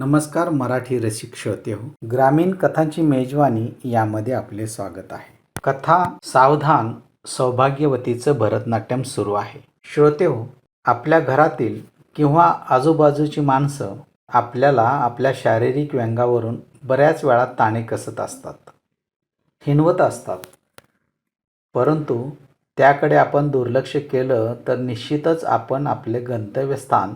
नमस्कार मराठी रसिक श्रोते हो. ग्रामीण कथांची मेजवानी यामध्ये आपले स्वागत आहे. कथा सावधान सौभाग्यवतीचं भरतनाट्यम सुरू आहे. श्रोते हो आपल्या घरातील किंवा आजूबाजूची माणसं आपल्याला आपल्या शारीरिक व्यंगावरून बऱ्याच वेळा ताणे कसत असतात हिनवत असतात. परंतु त्याकडे आपण दुर्लक्ष केलं तर निश्चितच आपण आपले गंतव्यस्थान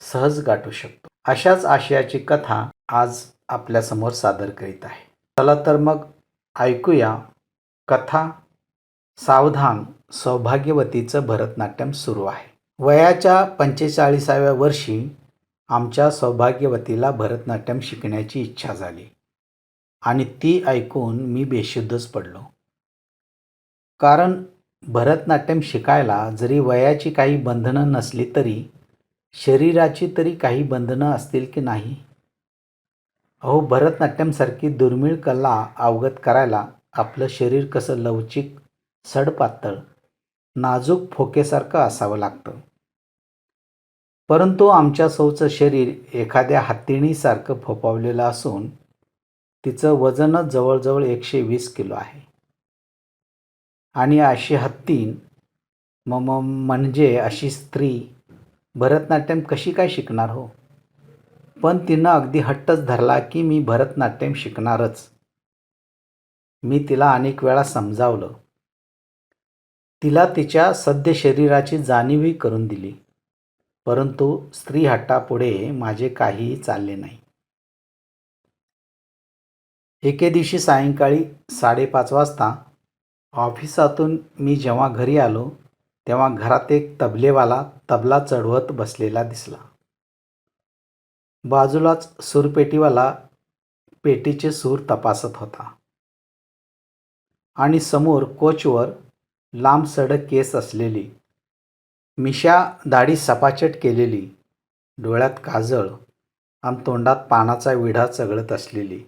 सहज गाठू शकतो. अशाच आशयाची कथा आज आपल्यासमोर सादर करीत आहे. चला तर मग ऐकूया कथा सावधान सौभाग्यवतीचं भरतनाट्यम सुरू आहे. वयाच्या पंचेचाळीसाव्या वर्षी आमच्या सौभाग्यवतीला भरतनाट्यम शिकण्याची इच्छा झाली आणि ती ऐकून मी बेशुद्धच पडलो. कारण भरतनाट्यम शिकायला जरी वयाची काही बंधनं नसली तरी शरीराची तरी काही बंधनं असतील की नाही? अहो भरतनाट्यमसारखी दुर्मिळ कला अवगत करायला आपलं शरीर कसं लवचिक सडपातळ नाजूक फोकेसारखं असावं लागतं. परंतु आमच्या सौचं शरीर एखाद्या हत्तीणीसारखं फोपावलेलं असून तिचं वजनच जवळजवळ एकशे वीस किलो आहे. आणि अशी हत्तीन मम म्हणजे अशी स्त्री भरतनाट्यम कशी काय शिकणार हो? पण तिनं अगदी हट्टच धरला की मी भरतनाट्यम शिकणारच. मी तिला अनेक वेळा समजावलं. तिला तिच्या सद्य शरीराची जाणीवही करून दिली. परंतु स्त्री हट्टापुढे माझे काहीही चालले नाही. एके दिवशी सायंकाळी साडेपाच वाजता ऑफिसातून मी जेव्हा घरी आलो तेव्हा घरात एक तबलेवाला तबला चढवत बसलेला दिसला. बाजूलाच सूरपेटीवाला पेटीचे सूर तपासत होता. आणि समोर कोचवर लांब सडक केस असलेली मिशा दाढी सपाचट केलेली डोळ्यात काजळ आणि तोंडात पानाचा विढा चघळत असलेली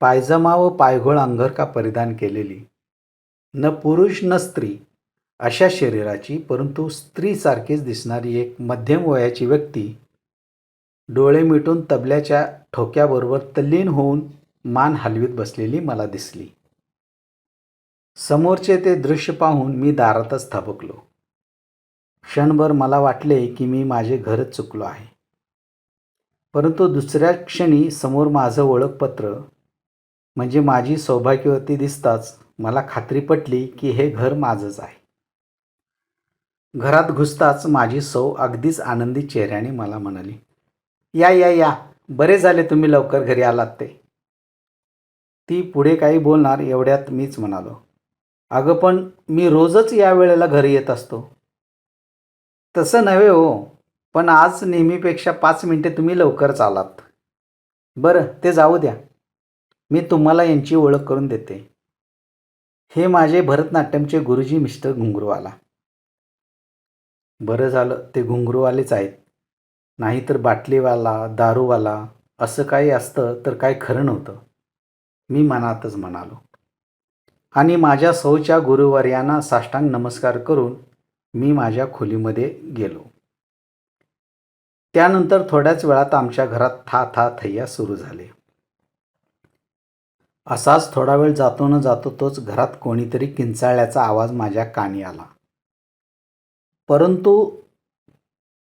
पायजमा व पायघोळ अंगरका परिधान केलेली न पुरुष न स्त्री अशा शरीराची परंतु स्त्रीसारखीच दिसणारी एक मध्यम वयाची व्यक्ती डोळे मिटून तबल्याच्या ठोक्याबरोबर तल्लीन होऊन मान हलवीत बसलेली मला दिसली. समोरचे ते दृश्य पाहून मी दारातच थबकलो. क्षणभर मला वाटले की मी माझे घरच चुकलो आहे. परंतु दुसऱ्या क्षणी समोर माझं ओळखपत्र म्हणजे माझी सौभाग्यवती दिसताच मला खात्री पटली की हे घर माझंच आहे. घरात घुसताच माझी सौ अगदीच आनंदी चेहऱ्याने मला म्हणाली या या या बरे झाले तुम्ही लवकर घरी आलात ते. ती पुढे काही बोलणार एवढ्यात मीच म्हणालो अगं पण मी रोजच या वेळेला घरी येत असतो. तसं नव्हे हो पण आज नेहमीपेक्षा पाच मिनटे तुम्ही लवकरच आलात. बरं ते जाऊ द्या मी तुम्हाला यांची ओळख करून देते. हे माझे भरतनाट्यमचे गुरुजी मिस्टर घुंगरूवाला. बरं झालं ते घुंगरूवालेच आहेत. नाहीतर बाटलीवाला दारूवाला असं काही असतं तर काय खरं नव्हतं. मी मनातच म्हणालो. आणि माझ्या सौच्या गुरुवर्यांना साष्टांग नमस्कार करून मी माझ्या खोलीमध्ये गेलो. त्यानंतर थोड्याच वेळात आमच्या घरात था था थैया सुरू झाले. असाच थोडा वेळ जातो न जातो तोच घरात कोणीतरी किंचाळल्याचा आवाज माझ्या कानी आला. परंतु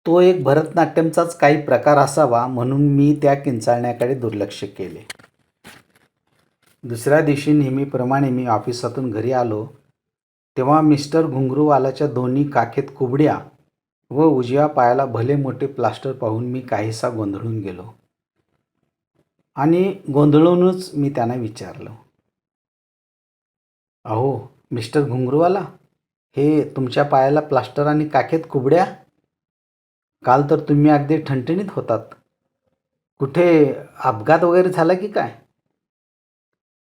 तो एक भरतनाट्यमचाच काही प्रकार असावा म्हणून मी त्या किंचाळण्याकडे दुर्लक्ष केले. दुसऱ्या दिवशी नेहमीप्रमाणे मी ऑफिसातून घरी आलो तेव्हा मिस्टर घुंगरूवालाच्या दोन्ही काखेत कुबड्या व उजव्या पायाला भले मोठे प्लास्टर पाहून मी काहीसा गोंधळून गेलो आणि गोंधळूनच मी त्यांना विचारलं अहो मिस्टर घुंगरूवाला? हे तुमच्या पायाला प्लास्टर आणि काखेत कुबड्या? काल तर तुम्ही अगदी ठणठणीत होतात. कुठे अपघात वगैरे झाला की काय?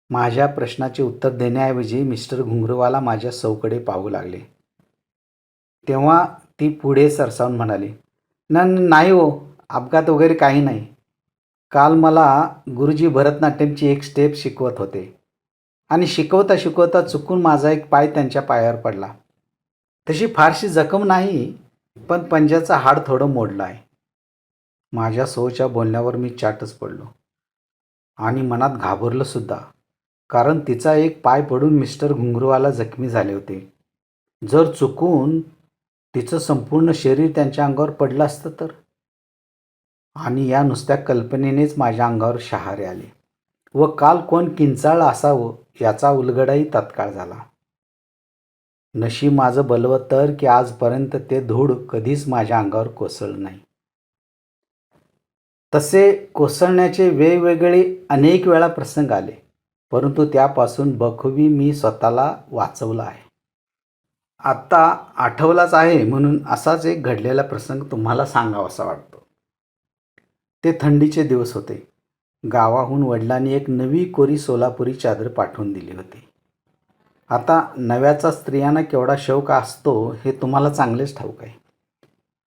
माझ्या प्रश्नाचे उत्तर देण्याऐवजी मिस्टर घुंगरूवाला माझ्या सौकडे पाहू लागले. तेव्हा ती पुढे सरसावून म्हणाली न नाही हो अपघात वगैरे काही नाही. काल मला गुरुजी भरतनाट्यमची एक स्टेप शिकवत होते आणि शिकवता शिकवता चुकून माझा एक पाय त्यांच्या पायावर पडला. तशी फारशी जखम नाही पण पंजाचं हाड थोडं मोडलं आहे. माझ्या सोच्या बोलण्यावर मी चाटच पडलो. आणि मनात घाबरलं सुद्धा. कारण तिचा एक पाय पडून मिस्टर घुंगरूवाला जखमी झाले होते. जर चुकून तिचं संपूर्ण शरीर त्यांच्या अंगावर पडलं असतं तर? आणि या नुसत्या कल्पनेनेच माझ्या अंगावर शहारे आले. व काल कोण किंचाळ असावं याचा उलगडाही तत्काळ झाला. नशीब माझं बलवत्तर की आजपर्यंत ते धूळ कधीच माझ्या अंगावर कोसळलं नाही. तसे कोसळण्याचे वेगवेगळे अनेक वेळा प्रसंग आले परंतु त्यापासून बखुबी मी स्वतःला वाचवलं आहे. आत्ता आठवलाच आहे म्हणून असाच एक घडलेला प्रसंग तुम्हाला सांगावा असा वाटतो. ते थंडीचे दिवस होते. गावाहून वडिलांनी एक नवी कोरी सोलापुरी चादर पाठवून दिली होती. आता नव्याचा स्त्रियांना केवढा शौक असतो हे तुम्हाला चांगलेच ठाऊक आहे.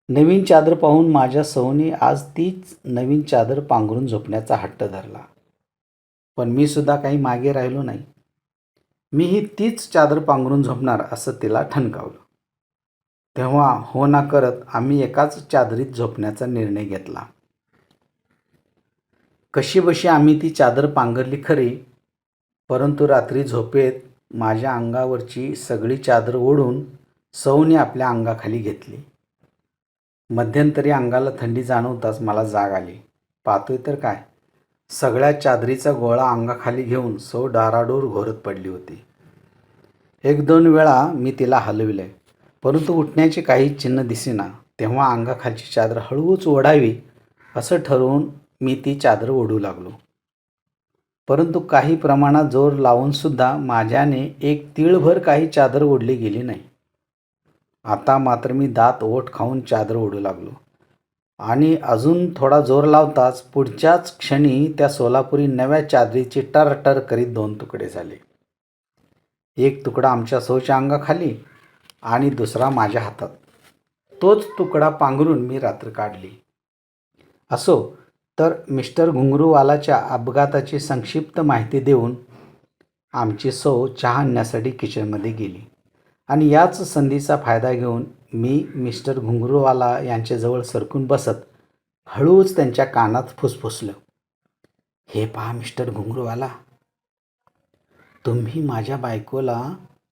नवीन चादर पाहून माझ्या सौने आज तीच नवीन चादर पांघरून झोपण्याचा हट्ट धरला. पण मी सुद्धा काही मागे राहिलो नाही. मी ही तीच चादर पांघरून झोपणार असं तिला ठणकावलं. तेव्हा हो ना करत आम्ही एकाच चादरीत झोपण्याचा निर्णय घेतला. कशी बशी आम्ही ती चादर पांघरली खरी परंतु रात्री झोपेत माझ्या अंगावरची सगळी चादर ओढून सौने आपल्या अंगाखाली घेतली. मध्यंतरी अंगाला थंडी जाणवताच मला जाग आली. पाहतोय तर काय? सगळ्या चादरीचा गोळा अंगाखाली घेऊन सौ डाराडोर घोरत पडली होती. एक दोन वेळा मी तिला हलविले परंतु उठण्याची काही चिन्ह दिसेना. तेव्हा अंगाखालची चादर हळूच ओढावी असं ठरवून मी ती चादर ओढू लागलो. परंतु काही प्रमाणात जोर लावूनसुद्धा माझ्याने एक तीळभर काही चादर ओढली गेली नाही. आता मात्र मी दात ओठ खाऊन चादर ओढू लागलो. आणि अजून थोडा जोर लावताच पुढच्याच क्षणी त्या सोलापुरी नव्या चादरीची टरटर करीत दोन तुकडे झाले. एक तुकडा आमच्या सोच्या अंगाखाली आणि दुसरा माझ्या हातात. तोच तुकडा पांघरून मी रात्र काढली. असो तर मिस्टर घुंगरूवालाच्या अपघाताची संक्षिप्त माहिती देऊन आमची सौ चहा आणण्यासाठी किचनमध्ये गेली. आणि याच संधीचा फायदा घेऊन मी मिस्टर घुंगरूवाला यांच्याजवळ सरकून बसत हळूच त्यांच्या कानात फुसफुसलं. हे पहा मिस्टर घुंगरूवाला तुम्ही माझ्या बायकोला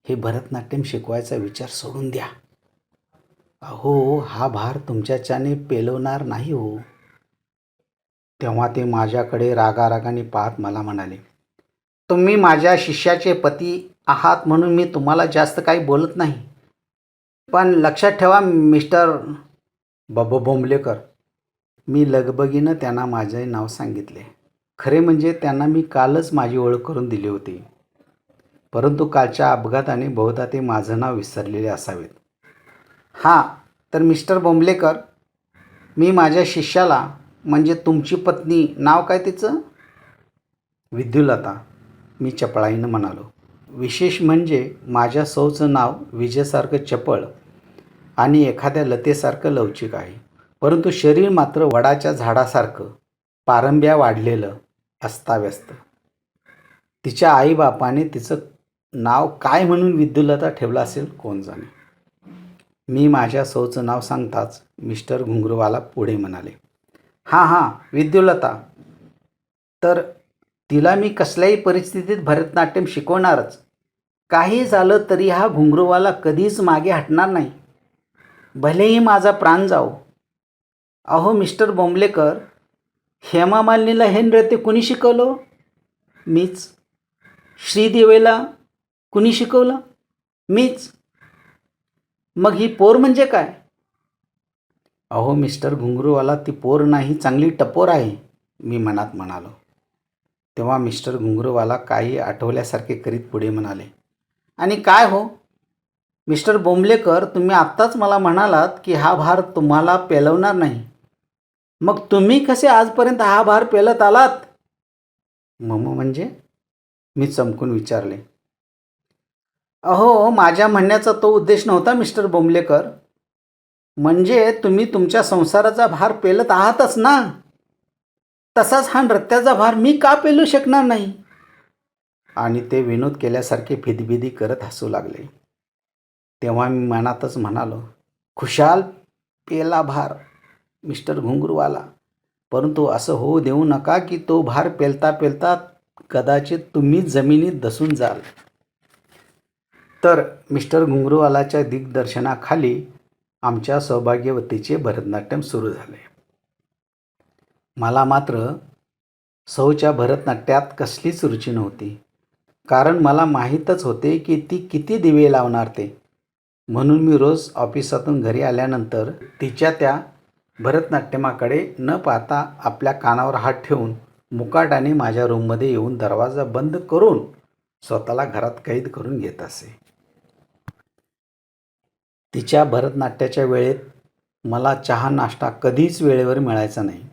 हे भरतनाट्यम शिकवायचा विचार सोडून द्या. अहो हा भार तुमच्याच्याने पेलवणार नाही हो. तेव्हा ते माझ्याकडे रागारागाने पाहत मला म्हणाले तुम्ही माझ्या शिष्याचे पती आहात म्हणून मी तुम्हाला जास्त काही बोलत नाही. पण लक्षात ठेवा मिस्टर बब बोंबलेकर मी लगबगीनं त्यांना माझे नाव सांगितले. खरे म्हणजे त्यांना मी कालच माझी ओळख करून दिली होती. परंतु कालच्या अपघाताने बहुधा ते माझं नाव विसरलेले असावेत. हां तर मिस्टर बोंबलेकर मी माझ्या शिष्याला म्हणजे तुमची पत्नी नाव काय तिचं? विद्युलता मी चपळाईनं म्हणालो. विशेष म्हणजे माझ्या सौचं नाव विजेसारखं चपळ आणि एखाद्या लतेसारखं लवचिक आहे. परंतु शरीर मात्र वडाच्या झाडासारखं पारंब्या वाढलेलं अस्ताव्यस्त. तिच्या आईबापाने तिचं नाव काय म्हणून विद्युलता ठेवलं असेल कोण जाणे? मी माझ्या सौचं नाव सांगताच मिस्टर घुंगरूवाला पुढे म्हणाले. हां हां विद्युलता. तर तिला मी कसल्याही परिस्थितीत भरतनाट्यम शिकवणारच. काही झालं तरी हा घुंगरूवाला कधीच मागे हटणार नाही. भलेही माझा प्राण जाओ. अहो मिस्टर बोंबलेकर हेमा मालिनीला हे नृत्य कुणी शिकवलं? मीच. श्रीदेवेला कुणी शिकवलं? मीच. मग ही पोर म्हणजे काय? अहो मिस्टर घुंगरूवाला ती पोर नाही चांगली टपोर आहे मी मनात म्हणालो. तेव्हा मिस्टर घुंगरूवाला काही आठवल्यासारखे करीत पुढे म्हणाले आणि काय हो? मिस्टर बोंबलेकर तुम्ही आत्ताच मला म्हणालात की हा भार तुम्हाला पेलवणार नाही. मग तुम्ही कसे आजपर्यंत हा भार पेलत आलात? मम म्हणजे? मी चमकून विचारले अहो माझ्या म्हणण्याचा तो उद्देश नव्हता मिस्टर बोंबलेकर. म्हणजे तुम्ही तुमच्या संसाराचा भार पेलत आहातच ना? तसाच हा नृत्याचा भार मी का पेलू शकणार नाही? आणि ते विनोद केल्यासारखे फिदबिदी करत हसू लागले. तेव्हा मी मनातच म्हणालो खुशाल पेला भार मिस्टर घुंगरूवाला. परंतु असं होऊ देऊ नका की तो भार पेलता पेलता कदाचित तुम्ही जमिनीत दसून जाल. तर मिस्टर घुंगरूवालाच्या दिग्दर्शनाखाली आमच्या सौभाग्यवतीचे भरतनाट्यम सुरू झाले. मला मात्र सौच्या भरतनाट्यात कसलीच रुची नव्हती. कारण मला माहीतच होते की ती किती दिवे लावणार ते. म्हणून मी रोज ऑफिसातून घरी आल्यानंतर तिच्या त्या भरतनाट्यमाकडे न पाहता आपल्या कानावर हात ठेवून मुकाटाने माझ्या रूममध्ये येऊन दरवाजा बंद करून स्वतःला घरात कैद करून घेत असे. तिच्या भरतनाट्याच्या वेळेत मला चहा नाश्ता कधीच वेळेवर मिळायचा नाही.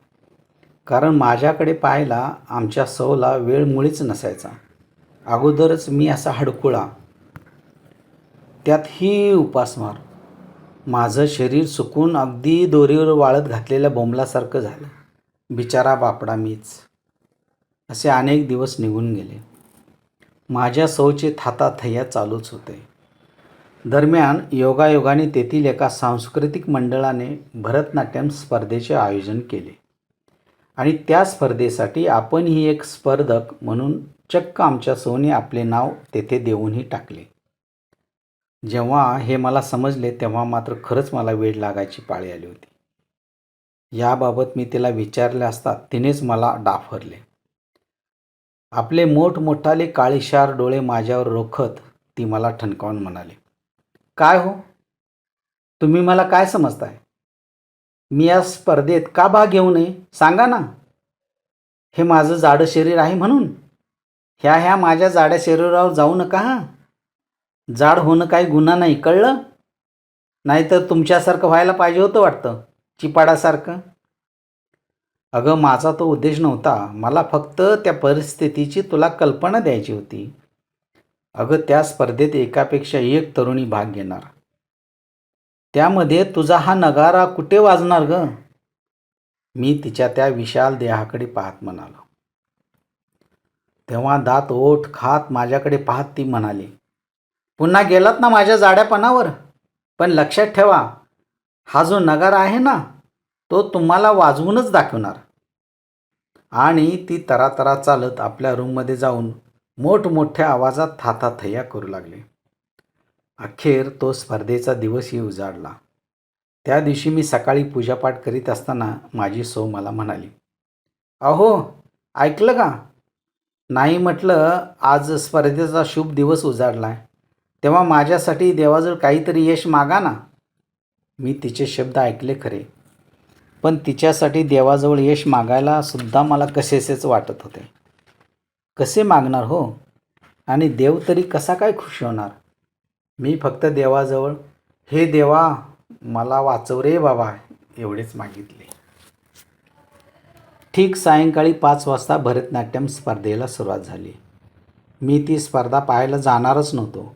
कारण माझ्याकडे पाहायला आमच्या सौला वेळ मुळीच नसायचा. अगोदरच मी असा हडकुळा. त्यात ही उपासमार माझं शरीर सुकून अगदी दोरीवर वाळत घातलेल्या बोंबलासारखं झालं. बिचारा बापडा मीच. असे अनेक दिवस निघून गेले. माझ्या सौचे थाताथैया चालूच होते. दरम्यान योगायोगाने तेथील एका सांस्कृतिक मंडळाने भरतनाट्यम स्पर्धेचे आयोजन केले. आणि त्या स्पर्धेसाठी आपणही एक स्पर्धक म्हणून चक्क आमच्या सोने आपले नाव तेथे देऊनही टाकले. जेव्हा हे मला समजले तेव्हा मात्र खरंच मला वेळ लागायची पाळी आली होती. याबाबत मी तिला विचारले असता तिनेच मला डाफरले. आपले मोठमोठाले काळीशार डोळे माझ्यावर रोखत ती मला ठणकावून म्हणाले काय हो? तुम्ही मला काय समजताय? मी या स्पर्धेत का भाग घेऊ नये? सांगा ना. हे माझं जाडं शरीर आहे म्हणून. ह्या ह्या माझ्या जाड्या शरीरावर जाऊ नका हां. जाड होणं काही गुन्हा नाही कळलं? नाहीतर तुमच्यासारखं व्हायला पाहिजे होतं वाटतं चिपाडासारखं. अगं माझा तो उद्देश नव्हता. मला फक्त त्या परिस्थितीची तुला कल्पना द्यायची होती. अगं त्या स्पर्धेत एकापेक्षा एक तरुणी भाग घेणार. त्यामध्ये तुझा हा नगारा कुठे वाजणार ग? मी तिच्या त्या विशाल देहाकडे पाहत म्हणालो. तेव्हा दात ओठ खात माझ्याकडे पाहत ती म्हणाली पुन्हा गेलात ना माझ्या जाड्यापणावर? पण लक्षात ठेवा हा जो नगारा आहे ना तो तुम्हाला वाजवूनच दाखवणार. आणि ती तरातरा चालत आपल्या रूममध्ये जाऊन मोठमोठ्या आवाजात थाताथैया करू लागले. अखेर तो स्पर्धेचा दिवसही उजाडला. त्या दिवशी मी सकाळी पूजापाठ करीत असताना माझी सो मला म्हणाली अहो ऐकलं का? नाही म्हटलं आज स्पर्धेचा शुभ दिवस उजाडला आहे तेव्हा माझ्यासाठी देवाजवळ काहीतरी यश मागा ना. मी तिचे शब्द ऐकले खरे पण तिच्यासाठी देवाजवळ यश मागायला सुद्धा मला कसेसेच वाटत होते. कसे मागणार हो? आणि देव तरी कसा काय खुश होणार? मी फक्त देवाजवळ हे देवा मला वाचव रे बाबा एवढेच मागितले. ठीक सायंकाळी पाच वाजता भरतनाट्यम स्पर्धेला सुरुवात झाली. मी ती स्पर्धा पाहायला जाणारच नव्हतो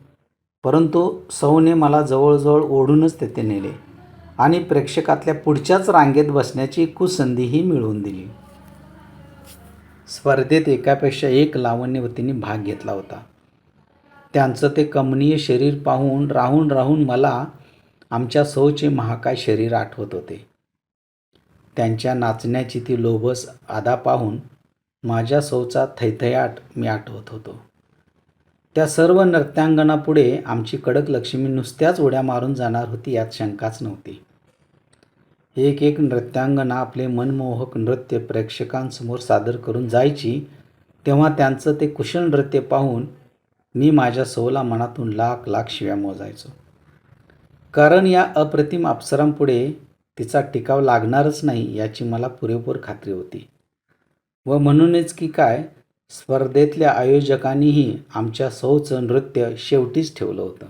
परंतु सौने मला जवळजवळ ओढूनच तेथे नेले आणि प्रेक्षकातल्या पुढच्याच रांगेत बसण्याची कुसंधीही मिळवून दिली. स्पर्धेत एकापेक्षा एक लावण्यवतींनी भाग घेतला होता. त्यांचं ते कमनीय शरीर पाहून राहून राहून मला आमच्या सौचे महाकाय शरीर आठवत होते. त्यांच्या नाचण्याची ती लोभस आदा पाहून माझ्या सौचा थैथयाट मी आठवत होतो. त्या सर्व नृत्यांगणापुढे आमची कडक लक्ष्मी नुसत्याच उड्या मारून जाणार होती यात शंकाच नव्हती. एक एक नृत्यांगना आपले मनमोहक नृत्य प्रेक्षकांसमोर सादर करून जायची तेव्हा त्यांचं ते कुशल नृत्य पाहून मी माझ्या सोला मनातून लाख लाख शिव्या मोजायचो. कारण या अप्रतिम अप्सरांपुढे तिचा टिकाव लागणारच नाही याची मला पुरेपूर खात्री होती. व म्हणूनच की काय स्पर्धेतल्या आयोजकांनीही आमच्या सौचं नृत्य शेवटीच ठेवलं होतं.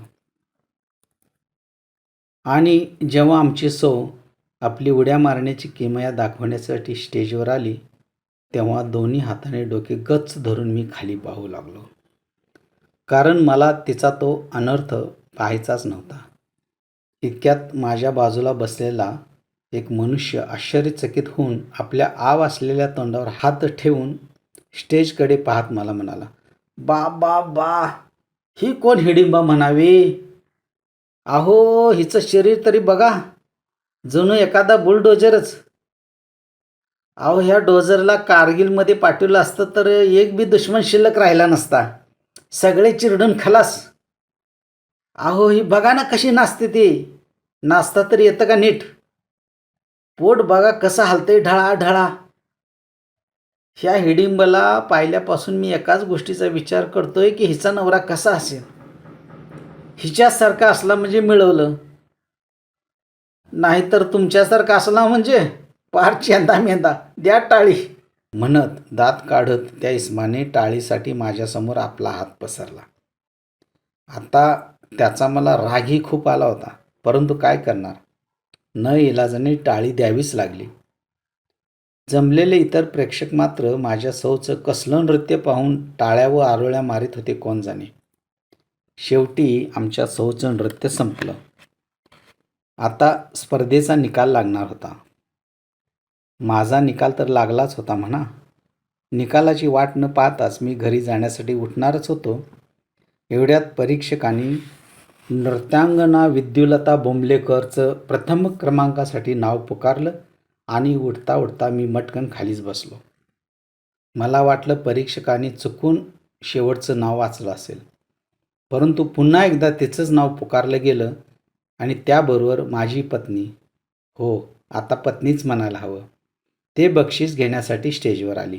आणि जेव्हा आमची सौ आपली उड्या मारण्याची किमया दाखवण्यासाठी स्टेजवर आली तेव्हा दोन्ही हाताने डोके गच्च धरून मी खाली पाहू लागलो. कारण मला तिचा तो अनर्थ पाहायचाच नव्हता. इतक्यात माझ्या बाजूला बसलेला एक मनुष्य आश्चर्यचकित होऊन आपल्या आव असलेल्या तोंडावर हात ठेवून स्टेजकडे पाहत मला म्हणाला बा बा बा ही कोण हिडिंबा म्हणावी? अहो हिचं शरीर तरी बघा. जणू एखादा बुलडोजरच. अहो ह्या डोजरला कारगिलमध्ये पाठवलं असतं तर एक बी दुश्मन शिल्लक राहिला नसता. सगळे चिरडून खलास. अहो ही बघा ना कशी नाचते ती. नाचता तर येतं का नीट? पोट बघा कसं हलतंय ढळा ढळा ह्या हिडिंबला पाहिल्यापासून मी एकाच गोष्टीचा विचार करतोय की हिचा नवरा कसा असेल? हिच्यासारखा असला म्हणजे मिळवलं. नाहीतर तुमच्यासारखा असला म्हणजे पार चेंदा मेंदा द्या टाळी. म्हणत दात काढत त्या इस्माने टाळीसाठी माझ्यासमोर आपला हात पसरला. आता त्याचा मला रागही खूप आला होता परंतु काय करणार? न इलाजाने टाळी द्यावीच लागली. जमलेले इतर प्रेक्षक मात्र माझ्या सौचं कसलं नृत्य पाहून टाळ्या व आरोळ्या मारित होते कोण जाणे? शेवटी आमच्या सौचं नृत्य संपलं. आता स्पर्धेचा निकाल लागणार होता. माझा निकाल तर लागलाच होता म्हणा. निकालाची वाट न पाहताच मी घरी जाण्यासाठी उठणारच होतो. एवढ्यात परीक्षकांनी नृत्यांगना विद्युलता बोंबलेकरचं प्रथम क्रमांकासाठी नाव पुकारलं आणि उठता उठता मी मटकन खालीच बसलो. मला वाटलं परीक्षकांनी चुकून शेवटचं नाव वाचलं असेल. परंतु पुन्हा एकदा तिचंच नाव पुकारलं गेलं. आणि त्याबरोबर माझी पत्नी. हो आता पत्नीच म्हणायला हवं. ते बक्षीस घेण्यासाठी स्टेजवर आली.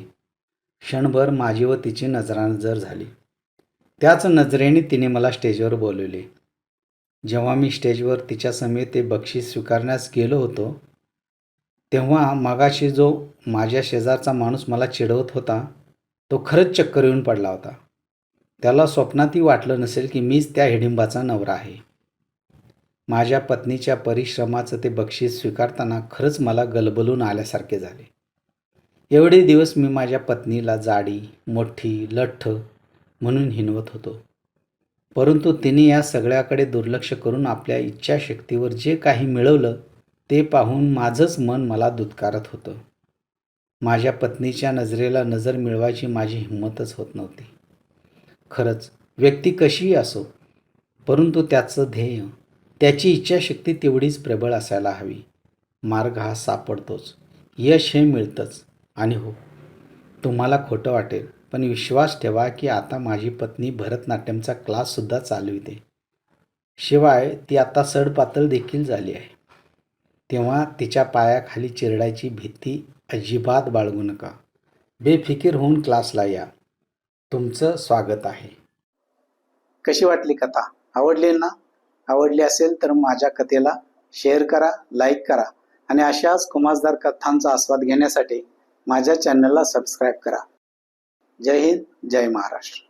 क्षणभर माझी व तिची नजरानजर झाली. त्याच नजरेने तिने मला स्टेजवर बोलवले. जेव्हा मी स्टेजवर तिच्या समेत ते बक्षीस स्वीकारण्यास गेलो होतो तेव्हा मगाशी जो माझ्या शेजारचा माणूस मला चिडवत होता तो खरंच चक्कर येऊन पडला होता. त्याला स्वप्नातही वाटलं नसेल की मीच त्या हिडिंबाचा नवरा आहे. माझ्या पत्नीच्या परिश्रमाचं ते बक्षीस स्वीकारताना खरंच मला गलबलून आल्यासारखे झाले. एवढे दिवस मी माझ्या पत्नीला जाडी मोठी लठ्ठ म्हणून हिनवत होतो. परंतु तिने या सगळ्याकडे दुर्लक्ष करून आपल्या इच्छाशक्तीवर जे काही मिळवलं ते पाहून माझंच मन मला दुत्कारत होतं. माझ्या पत्नीच्या नजरेला नजर मिळवायची माझी हिंमतच होत नव्हती. खरंच व्यक्ती कशीही असो परंतु त्याचं ध्येय त्याची इच्छाशक्ती तेवढीच प्रबळ असायला हवी. मार्ग हा सापडतोच. यश हे मिळतंच. आणि हो तुम्हाला खोटं वाटेल पण विश्वास ठेवा की आता माझी पत्नी भरतनाट्यमचा क्लाससुद्धा चालविते. शिवाय ती आता सडपातळ देखील झाली आहे. तेव्हा तिच्या पायाखाली चिरडायची भीती अजिबात बाळगू नका. बेफिकीर होऊन क्लासला या. तुमचं स्वागत आहे. कशी वाटली कथा? आवडली ना? आवडली असेल तर माझ्या कथेला शेअर करा लाईक करा आणि अशाच कुमासदार कथांचा आस्वाद घेण्यासाठी माझ्या चॅनलला सबस्क्राईब करा. जय हिंद जय महाराष्ट्र.